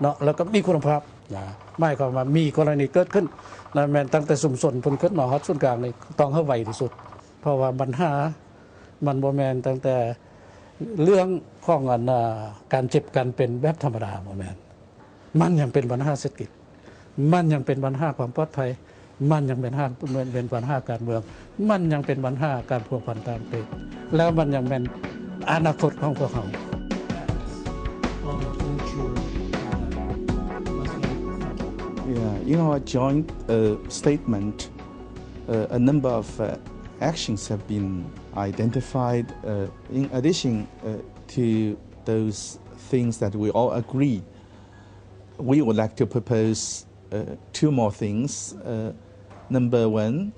เนาะแล้วก็มีคุณภาพนะไม่ความว่ามีกรณีเกิดขึ้นนะแม่นตั้งแต่สุ่มสนพิ่นขึ้นมาฮอดส่วนกลางนี่ต้องเฮาไวที่สุด เพราะว่าปัญหามันบ่แมนตั้งแต่เรื่องข้องอันการเจ็บกันเป็นแบบธรรมดาบ่แมนมันยังเป็นปัญหาเศรษฐกิจ มันยังเป็นปัญหาความปลอดภัย มันยังเป็นปัญหาเป็นปัญหาการเมือง มันยังเป็นปัญหาการพัวพันตามเป็นแล้วมันยังเป็นอนาคตของพวกเขา Yeah, in our joint uh, statement, uh, a number of uh, actions have been identified. Uh, in addition uh, to those things that we all agree, we would like to propose uh, two more things. Number one,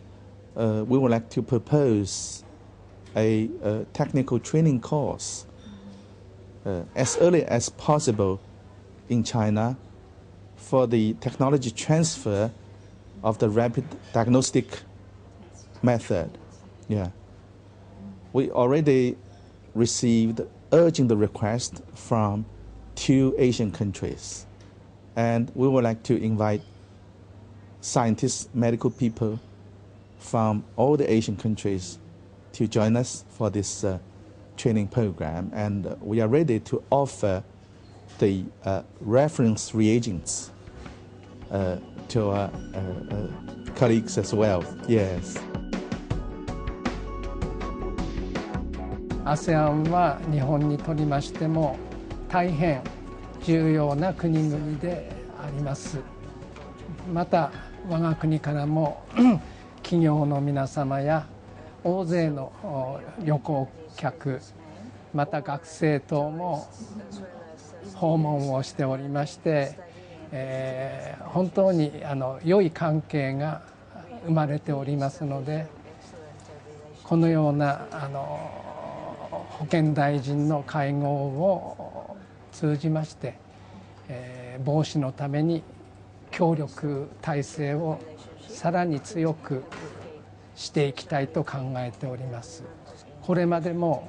we would like to propose a, uh technical training course as early as possible in China for the technology transfer of the rapid diagnostic method. Yeah. We already received urgent request from two Asian countries. And we would like to invite scientists, medical people from all the Asian countries to join us for this uh, training program. And we are ready to offer the uh, reference reagents uh, to our uh, uh, colleagues as well. Yes. ASEAN は日本にとりましても大変重要な国々でありますまた我が国からも企業の皆様や大勢の旅行客また学生等も訪問をしておりまして、えー本当にあの良い関係が生まれておりますのでこのようなあの保健大臣の会合を通じまして、えー防止のために協力体制をさらに強くしていきたいと考えております。これまでも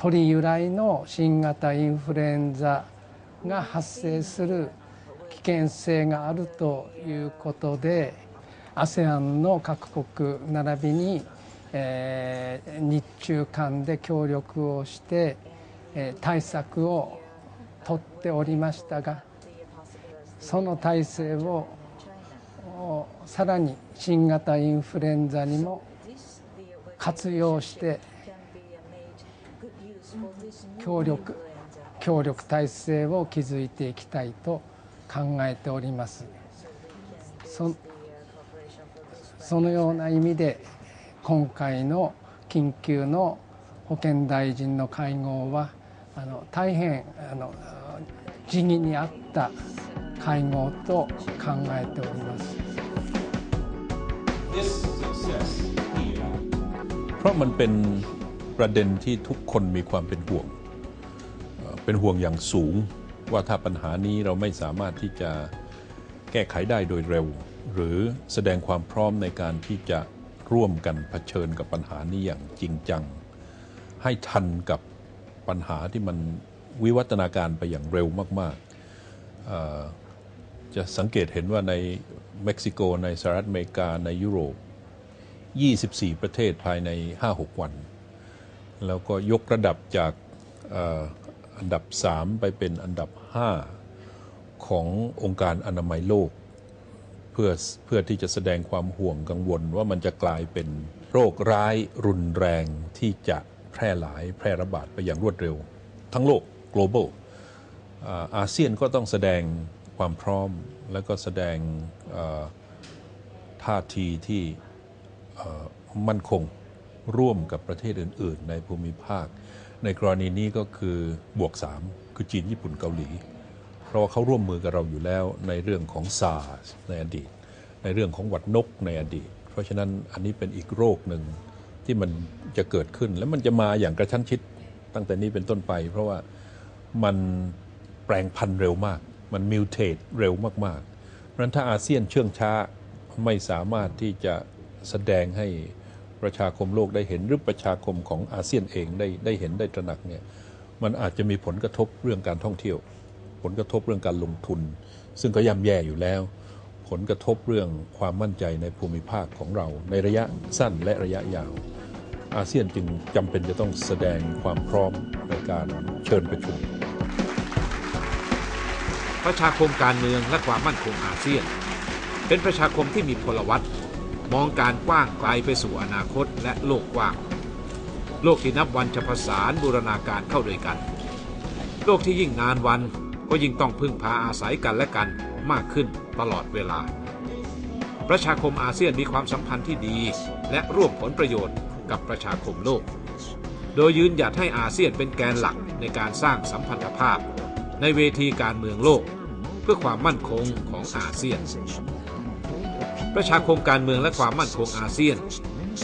鳥由来の新型インフルエンザが発生する危険性があるということで ASEAN の各国並びに、えー日中間で協力をして、えー対策を取っておりましたがその体制をさらに新型インフルエンザにも活用して協力協力体制を築いていきたいと考えておりますそそのような意味で今回の緊急の保健大臣の会合はあの大変あの時宜に合った会合と考えております This success here เพราะมันเป็น ประเด็นที่ทุกคนมีความเป็นห่วง เป็นห่วงอย่างสูงว่าถ้าปัญหานี้เราไม่สามารถที่จะแก้ไขได้โดยเร็ว หรือแสดงความพร้อมในการที่จะร่วมกันเผชิญกับปัญหานี้อย่างจริงจัง ให้ทันกับปัญหาที่มันวิวัฒนาการไปอย่างเร็วมากๆ จะสังเกตเห็นว่าในเม็กซิโกในสหรัฐอเมริกาในยุโรป 24 ประเทศภายใน 5-6 วัน แล้วก็ยกระดับจากอันดับ 3 ไปเป็นอันดับ 5 ขององค์การอนามัยโลก เพื่อเพื่อที่จะแสดงความห่วงกังวลว่ามันจะกลายเป็นโรคร้ายรุนแรงที่จะแพร่หลายแพร่ระบาดไปอย่างรวดเร็ว ทั้งโลก global อาเซียนก็ต้องแสดงความพร้อมแล้วก็แสดงท่าทีที่มั่นคง ร่วมกับประเทศอื่น ๆ ในภูมิภาค ในกรณีนี้ก็คือบวก 3 คือจีนญี่ปุ่นเกาหลี เพราะว่าเขาร่วมมือกับเราอยู่แล้วในเรื่องของซาร์ในอดีต ในเรื่องของหวัดนกในอดีต เพราะฉะนั้นอันนี้เป็นอีกโรคหนึ่งที่มันจะเกิดขึ้น และมันจะมาอย่างกระชั้นชิดตั้งแต่นี้เป็นต้นไป เพราะว่ามันแปลงพันธุ์เร็วมาก มันมิวเทตเร็วมากๆเพราะฉะนั้นถ้าอาเซียนเชื่องช้าไม่สามารถที่จะแสดงให้ ประชาคมโลกได้เห็นหรือประชาคมของอาเซียนเองได้ได้เห็นได้ตระหนักเนี่ยมันอาจจะมีผลกระทบเรื่องการท่องเที่ยว ผลกระทบเรื่องการลงทุน ซึ่งก็ย่ำแย่อยู่แล้ว ผลกระทบเรื่องความมั่นใจในภูมิภาคของเรา ในระยะสั้นและระยะยาว อาเซียนจึงจำเป็นจะต้องแสดงความพร้อมในการเชิญประชุม ประชาคมการเมืองและความมั่นคงอาเซียน เป็นประชาคมที่มีพลวัต มองการกว้างไกลไปสู่อนาคตและโลกกว้าง โลกที่นับวันจะผสานบูรณาการเข้าด้วยกัน โลกที่ยิ่งนานวันก็ยิ่งต้องพึ่งพาอาศัยกันและกันมากขึ้นตลอดเวลา ประชาคมอาเซียนมีความสัมพันธ์ที่ดี และร่วมผลประโยชน์กับประชาคมโลก โดยยืนหยัดให้อาเซียนเป็นแกนหลักในการสร้างสัมพันธภาพ ในเวทีการเมืองโลก เพื่อความมั่นคงของอาเซียน ประชาคมการเมืองและความมั่นคงอาเซียน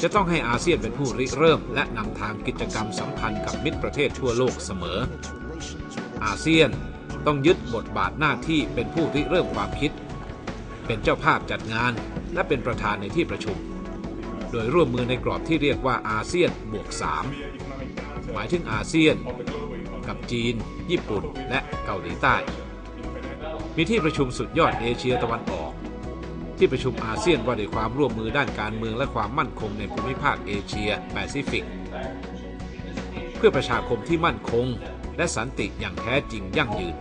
จะต้องให้อาเซียนเป็นผู้ริเริ่ม และนำทางกิจกรรมสัมพันธ์กับมิตรประเทศทั่วโลกเสมอ อาเซียนต้องยึดบทบาทหน้าที่เป็นผู้ริเริ่มความคิด เป็นเจ้าภาพจัดงานและเป็นประธานในที่ประชุม โดยร่วมมือในกรอบที่เรียกว่าอาเซียนบวก 3 หมายถึงอาเซียน กับจีน ญี่ปุ่น และเกาหลีใต้ มีที่ประชุมสุดยอดเอเชียตะวันออก ที่ประชุมอาเซียนว่าด้วยความร่วมมือด้านการเมืองและความมั่นคงในภูมิภาคเอเชียแปซิฟิก เพื่อประชาคมที่มั่นคง และสันติอย่างแท้จริงยั่งยืน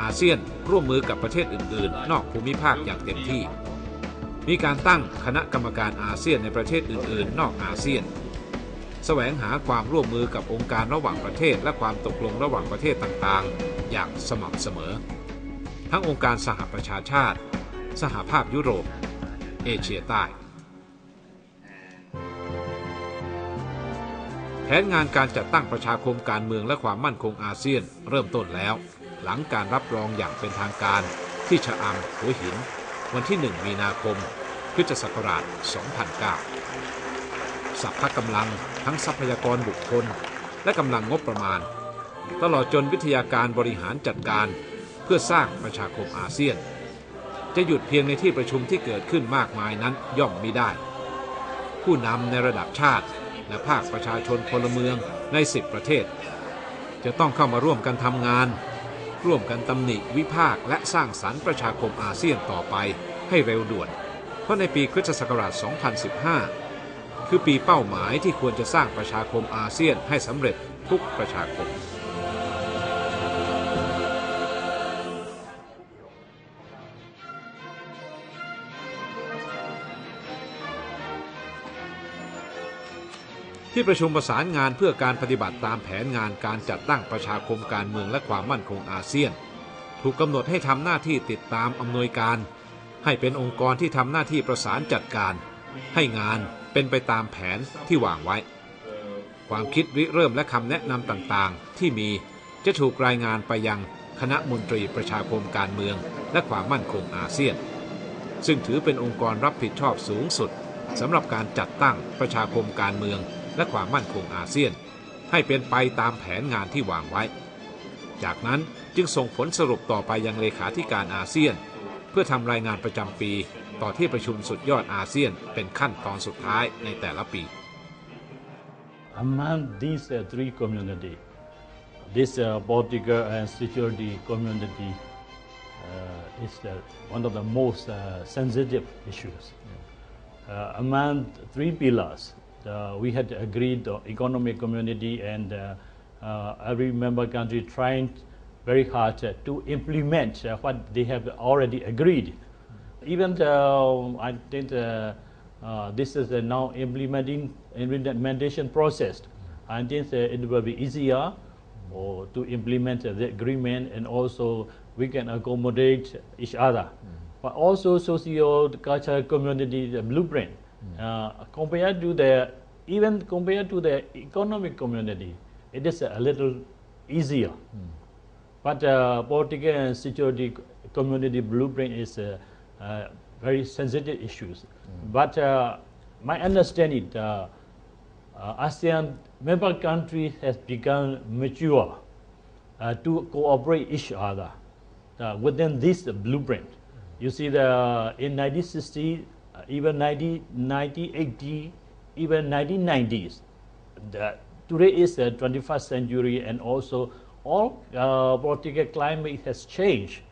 อาเซียนร่วมมือกับประเทศอื่น ๆ นอกภูมิภาคอย่างเต็มที่ มีการตั้งคณะกรรมการอาเซียนในประเทศอื่น ๆ นอกอาเซียนแสวงหาความร่วมมือกับองค์การระหว่างประเทศและความตกลงระหว่างประเทศต่าง ๆ อย่างสม่ำเสมอ ทั้งองค์การสหประชาชาติ สหภาพยุโรป เอเชียใต้ แผนงานการจัดตั้งประชาคมการเมืองและความมั่นคงอาเซียนเริ่มต้นแล้ว หลังการรับรองอย่างเป็นทางการที่ชะอำหัวหิน วันที่ 1 มีนาคมพุทธศักราช 2009 สัพพะกำลังทั้งทรัพยากรบุคคล และกำลังงบประมาณ ตลอดจนวิทยาการบริหารจัดการ เพื่อสร้างประชาคมอาเซียน จะหยุดเพียงในที่ประชุมที่เกิดขึ้นมากมายนั้นย่อมมิได้ ผู้นำในระดับชาติ และภาคประชาชนพลเมืองใน10ประเทศ จะต้องเข้ามาร่วมกันทำงาน ร่วมกันตำหนิวิพากษ์และสร้างสรรค์ประชาคมอาเซียนต่อไปให้เร็วด่วน เพราะในปีคริสตศักราช 2015 คือปีเป้าหมายที่ควรจะสร้างประชาคมอาเซียนให้สำเร็จทุกประชาคม ที่ประชุมประสานงานเพื่อการปฏิบัติตามแผนงานการจัดตั้งประชาคมการเมืองและความมั่นคงอาเซียน ถูกกำหนดให้ทำหน้าที่ติดตามอำนวยการ ให้เป็นองค์กรที่ทำหน้าที่ประสานจัดการ ให้งานเป็นไปตามแผนที่วางไว้ ความคิดริเริ่มและคำแนะนำต่างๆ ที่มีจะถูกรายงานไปยังคณะมนตรีประชาคมการเมือง และความมั่นคงอาเซียน ซึ่งถือเป็นองค์กรรับผิดชอบสูงสุดสำหรับการจัดตั้งประชาคมการเมือง และความมั่นคงอาเซียน ให้เป็นไปตามแผนงานที่วางไว้ จากนั้นจึงส่งผลสรุปต่อไปยังเลขาธิการอาเซียน เพื่อทำรายงานประจำปีต่อที่ประชุมสุดยอดอาเซียนเป็นขั้นตอนสุดท้ายในแต่ละปี among these uh, three community, this uh, political and security community uh, is the, one of the most uh, sensitive issues. Uh, among three pillars, we had agreed the economic community and uh, uh, every member country trying very hard uh, to implement uh, what they have already agreed. Even though I think uh, uh, this is uh, now implementing implementation process, I think uh, it will be easier or to implement uh, the agreement and also we can accommodate each other. But also socio-cultural community the blueprint uh, compared to the even compared to the economic community, it is a little easier. But uh, political and security community blueprint is uh, uh, very sensitive issues. But uh, my understanding, uh, ASEAN member countries has become mature to cooperate each other within this blueprint. You see, the in 1960, uh, even 90, 1980, even 1990s, the, today is the 21st century, and also all uh, political climate has changed.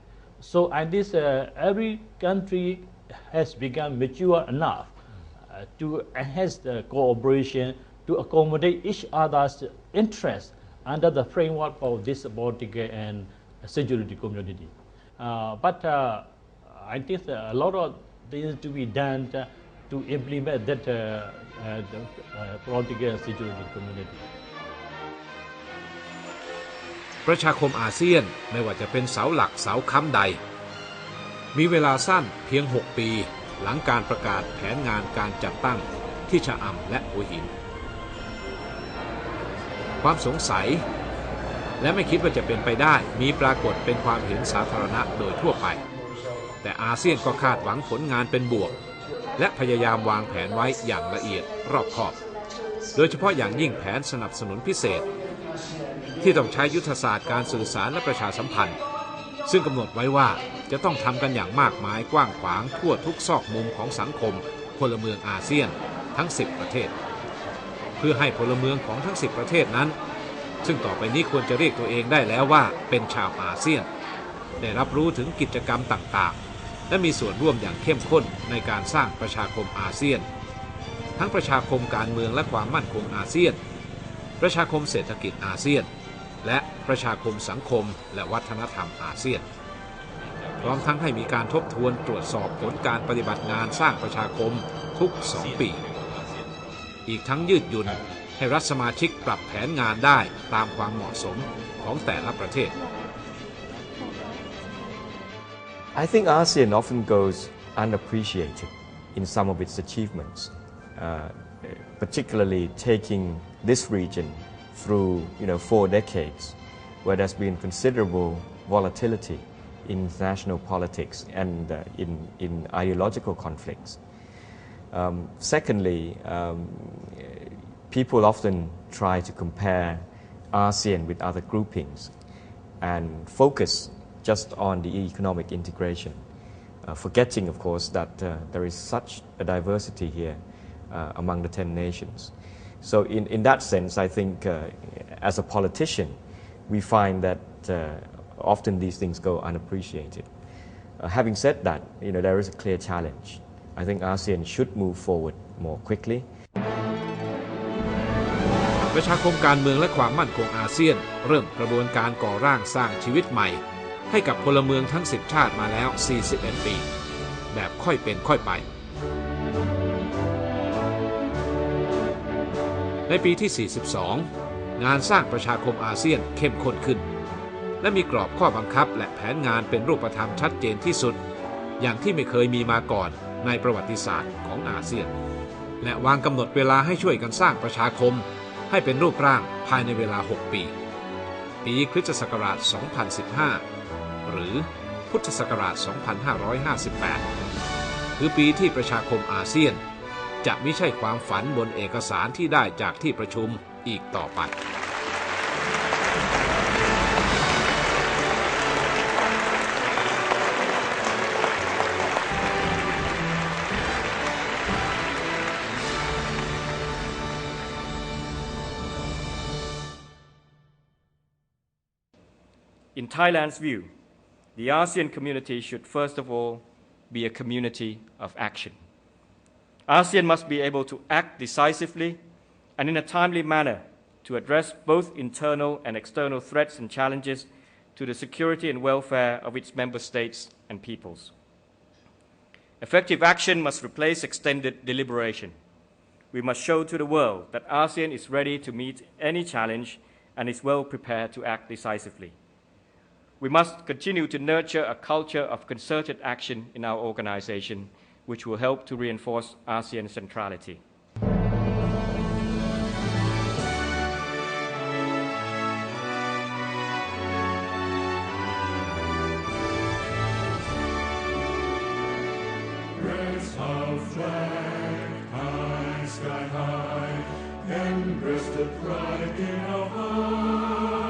So and this uh, every country has become mature enough uh, to enhance the cooperation to accommodate each other's interests under the framework of this political and security community. Uh, but uh, I think a lot of things to be done to implement that uh, uh, uh, political security community. ประชาคมอาเซียนไม่ว่าจะเป็นเสาหลักเสาค้ำใด มีเวลาสั้นเพียง 6 ปี หลังการประกาศแผนงานการจัดตั้งที่ชะอำและหัวหิน ความสงสัย และไม่คิดว่าจะเป็นไปได้มีปรากฏเป็นความเห็นสาธารณะโดยทั่วไป แต่อาเซียนก็คาดหวังผลงานเป็นบวก และพยายามวางแผนไว้อย่างละเอียดรอบคอบ โดยเฉพาะอย่างยิ่งแผนสนับสนุนพิเศษ ที่ต้องใช้ยุทธศาสตร์การสื่อสารและประชาสัมพันธ์ ซึ่งกำหนดไว้ว่าจะต้องทำกันอย่างมากมายกว้างขวางทั่วทุกซอกมุมของสังคมพลเมืองอาเซียนทั้ง 10 ประเทศ เพื่อให้พลเมืองของทั้ง 10 ประเทศนั้น ซึ่งต่อไปนี้ควรจะเรียกตัวเองได้แล้วว่าเป็นชาวอาเซียน ได้รับรู้ถึงกิจกรรมต่างๆ และมีส่วนร่วมอย่างเข้มข้นในการสร้างประชาคมอาเซียน ทั้งประชาคมการเมืองและความมั่นคงอาเซียน ประชาคมเศรษฐกิจอาเซียน และประชาคมสังคมและวัฒนธรรมอาเซียน พร้อมทั้งให้มีการทบทวนตรวจสอบผลการปฏิบัติงานสร้างประชาคมทุกสองปี อีกทั้งยืดหยุ่นให้รัฐสมาชิกปรับแผนงานได้ตามความเหมาะสมของแต่ละประเทศ I think ASEAN often goes unappreciated in some of its achievements, uh, particularly taking this region through you know, four decades where there's been considerable volatility in international politics and uh, in, in ideological conflicts. Um, secondly, um, people often try to compare ASEAN with other groupings and focus just on the economic integration, uh, forgetting, of course, that uh, there is such a diversity here uh, among the 10 nations. So, in, in that sense, I think uh, as a politician, we find that uh, often these things go unappreciated. Uh, having said that, you know, there is a clear challenge. I think ASEAN should move forward more quickly. ประชาคมการเมืองและความมั่นคงอาเซียน เริ่มกระบวนการก่อร่างสร้างชีวิตใหม่ ให้กับพลเมืองทั้ง 10 ชาติมาแล้ว 41 ปี แบบค่อยเป็นค่อยไป ในปีที่ 42 งานสร้างประชาคมอาเซียนเข้มข้นขึ้น และมีกรอบข้อบังคับและแผนงานเป็นรูปธรรมชัดเจนที่สุด อย่างที่ไม่เคยมีมาก่อนในประวัติศาสตร์ของอาเซียน และวางกำหนดเวลาให้ช่วยกันสร้างประชาคม ให้เป็นรูปร่างภายในเวลา 6 ปี ปีคริสตศักราช 2015 หรือพุทธศักราช 2558 คือปีที่ประชาคมอาเซียน จะไม่ใช่ความฝันบนเอกสารที่ได้จากที่ประชุมอีกต่อไป In Thailand's view, the ASEAN community should first of all be a community of action. ASEAN must be able to act decisively and in a timely manner to address both internal and external threats and challenges to the security and welfare of its member states and peoples. Effective action must replace extended deliberation. We must show to the world that ASEAN is ready to meet any challenge and is well prepared to act decisively. We must continue to nurture a culture of concerted action in our organization, which will help to reinforce ASEAN centrality. High, high, pride in our heart.